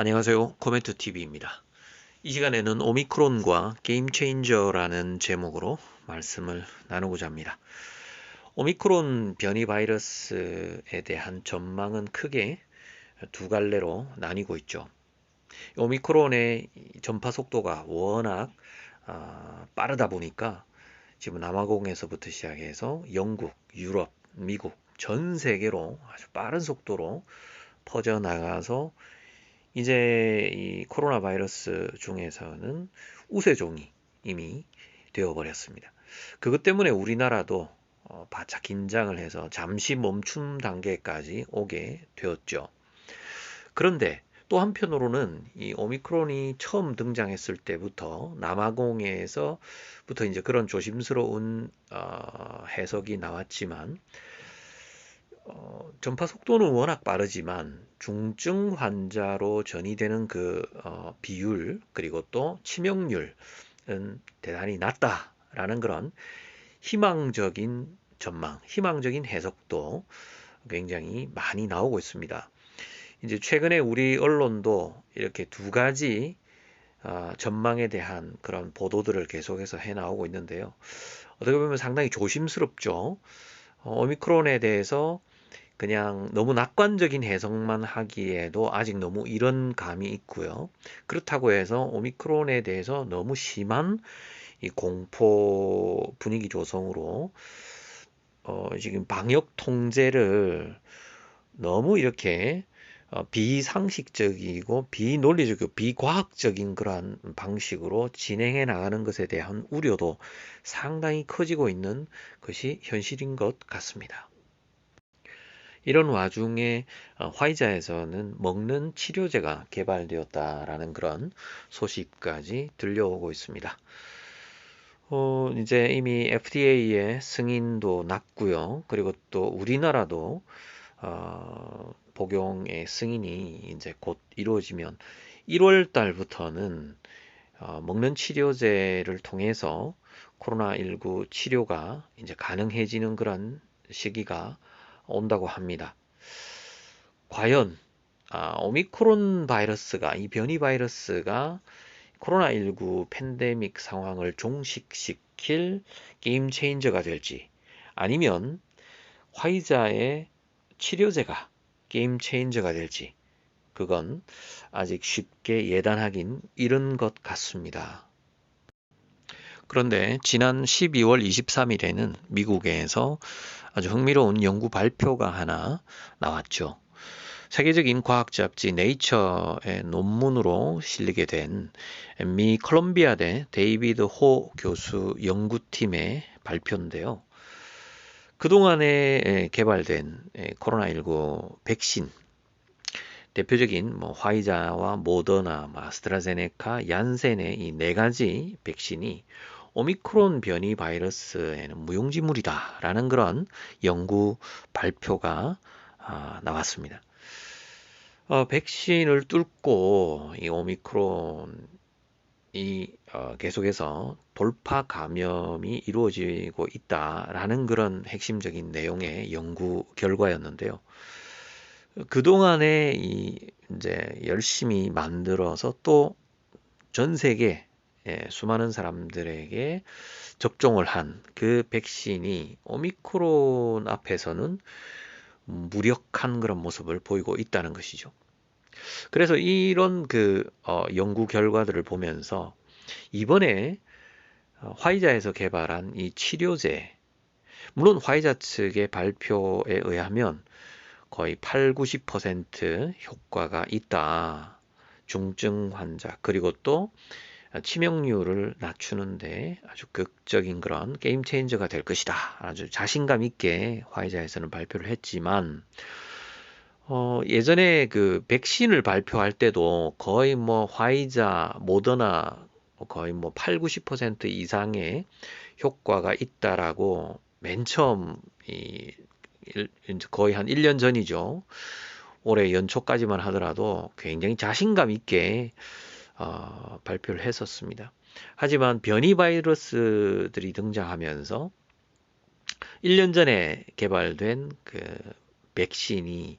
안녕하세요. 코멘트 TV입니다. 이 시간에는 오미크론과 게임 체인저라는 제목으로 말씀을 나누고자 합니다. 오미크론 변이 바이러스에 대한 전망은 크게 두 갈래로 나뉘고 있죠. 오미크론의 전파 속도가 워낙 아, 빠르다 보니까 지금 남아공에서부터 시작해서 영국, 유럽, 미국 전 세계로 아주 빠른 속도로 퍼져나가서 이제 이 코로나 바이러스 중에서는 우세종이 이미 되어버렸습니다. 그것 때문에 우리나라도 어, 바짝 긴장을 해서 잠시 멈춤 단계까지 오게 되었죠. 그런데 또 한편으로는 이 오미크론이 처음 등장했을 때부터 남아공에서부터 이제 그런 조심스러운 어, 해석이 나왔지만 어, 전파 속도는 워낙 빠르지만 중증 환자로 전이되는 그 어, 비율 그리고 또 치명률은 대단히 낮다라는 그런 희망적인 전망, 희망적인 해석도 굉장히 많이 나오고 있습니다. 이제 최근에 우리 언론도 이렇게 두 가지 어, 전망에 대한 그런 보도들을 계속해서 해 나오고 있는데요. 어떻게 보면 상당히 조심스럽죠. 어, 오미크론에 대해서 그냥 너무 낙관적인 해석만 하기에도 아직 너무 이런 감이 있고요. 그렇다고 해서 오미크론에 대해서 너무 심한 이 공포 분위기 조성으로 어, 지금 방역 통제를 너무 이렇게 어, 비상식적이고 비논리적이고 비과학적인 그러한 방식으로 진행해 나가는 것에 대한 우려도 상당히 커지고 있는 것이 현실인 것 같습니다. 이런 와중에 어, 화이자에서는 먹는 치료제가 개발되었다라는 그런 소식까지 들려오고 있습니다. 어, 이제 이미 FDA의 승인도 났고요. 그리고 또 우리나라도 어, 복용의 승인이 이제 곧 이루어지면 1월 달부터는 어, 먹는 치료제를 통해서 코로나19 치료가 이제 가능해지는 그런 시기가 온다고 합니다. 과연 아, 오미크론 바이러스가 이 변이 바이러스가 코로나19 팬데믹 상황을 종식시킬 게임 체인저가 될지 아니면 화이자의 치료제가 게임 체인저가 될지 그건 아직 쉽게 예단하긴 이른 것 같습니다. 그런데 지난 12월 23일에는 미국에서 아주 흥미로운 연구 발표가 하나 나왔죠. 세계적 인 과학 잡지 네이처의 논문으로 실리게 된 미 컬럼비아대 데이비드 호 교수 연구팀의 발표인데요. 그동안에 개발된 코로나19 백신 대표적인 뭐 화이자와 모더나, 아스트라제네카, 얀센의 이 네 가지 백신이 오미크론 변이 바이러스에는 무용지물이다라는 그런 연구 발표가 아, 나왔습니다. 어, 백신을 뚫고 이 오미크론이 어, 계속해서 돌파 감염이 이루어지고 있다라는 그런 핵심적인 내용의 연구 결과였는데요. 그동안에 이 이제 열심히 만들어서 또 전 세계 예, 수많은 사람들에게 접종을 한 그 백신이 오미크론 앞에서는 무력한 그런 모습을 보이고 있다는 것이죠. 그래서 이런 그 어, 연구 결과들을 보면서 이번에 어, 화이자에서 개발한 이 치료제, 물론 화이자 측의 발표에 의하면 거의 8, 90% 효과가 있다. 중증 환자, 그리고 또 치명률을 낮추는데 아주 극적인 그런 게임 체인저가 될 것이다. 아주 자신감 있게 화이자에서는 발표를 했지만 어, 예전에 그 백신을 발표할 때도 거의 뭐 화이자, 모더나 거의 뭐 8, 90% 이상의 효과가 있다라고 맨 처음 이 거의 한 1년 전이죠. 올해 연초까지만 하더라도 굉장히 자신감 있게 어, 발표를 했었습니다. 하지만 변이 바이러스들이 등장하면서 1년 전에 개발된 그 백신이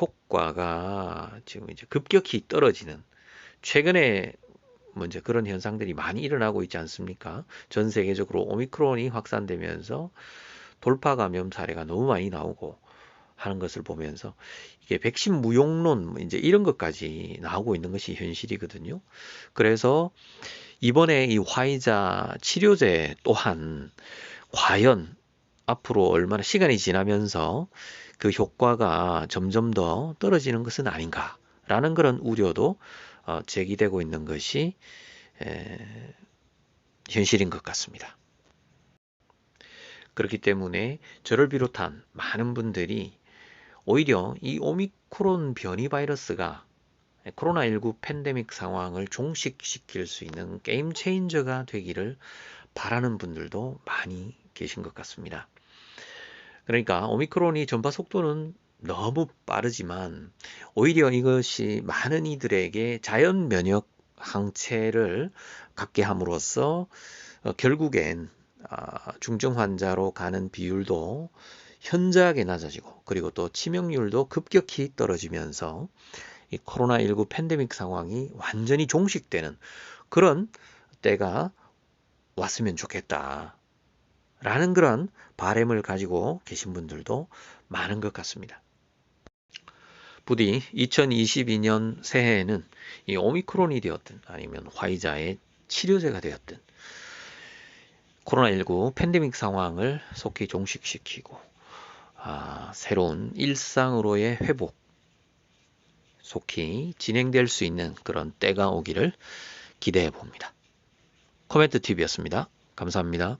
효과가 지금 이제 급격히 떨어지는 최근에 먼저 그런 현상들이 많이 일어나고 있지 않습니까? 전 세계적으로 오미크론이 확산되면서 돌파 감염 사례가 너무 많이 나오고 하는 것을 보면서 이게 백신 무용론 뭐 이제 이런 것까지 나오고 있는 것이 현실이거든요. 그래서 이번에 이 화이자 치료제 또한 과연 앞으로 얼마나 시간이 지나면서 그 효과가 점점 더 떨어지는 것은 아닌가라는 그런 우려도 어, 제기되고 있는 것이 에, 현실인 것 같습니다. 그렇기 때문에 저를 비롯한 많은 분들이 오히려 이 오미크론 변이 바이러스가 코로나19 팬데믹 상황을 종식시킬 수 있는 게임 체인저가 되기를 바라는 분들도 많이 계신 것 같습니다. 그러니까 오미크론이 전파 속도는 너무 빠르지만 오히려 이것이 많은 이들에게 자연 면역 항체를 갖게 함으로써 어, 결국엔 아, 중증 환자로 가는 비율도 현저하게 낮아지고 그리고 또 치명률도 급격히 떨어지면서 이 코로나19 팬데믹 상황이 완전히 종식되는 그런 때가 왔으면 좋겠다. 라는 그런 바램을 가지고 계신 분들도 많은 것 같습니다. 부디 2022년 새해에는 이 오미크론이 되었든 아니면 화이자의 치료제가 되었든 코로나19 팬데믹 상황을 속히 종식시키고 아, 새로운 일상으로의 회복 속히 진행될 수 있는 그런 때가 오기를 기대해 봅니다. 코멘트 TV였습니다. 감사합니다.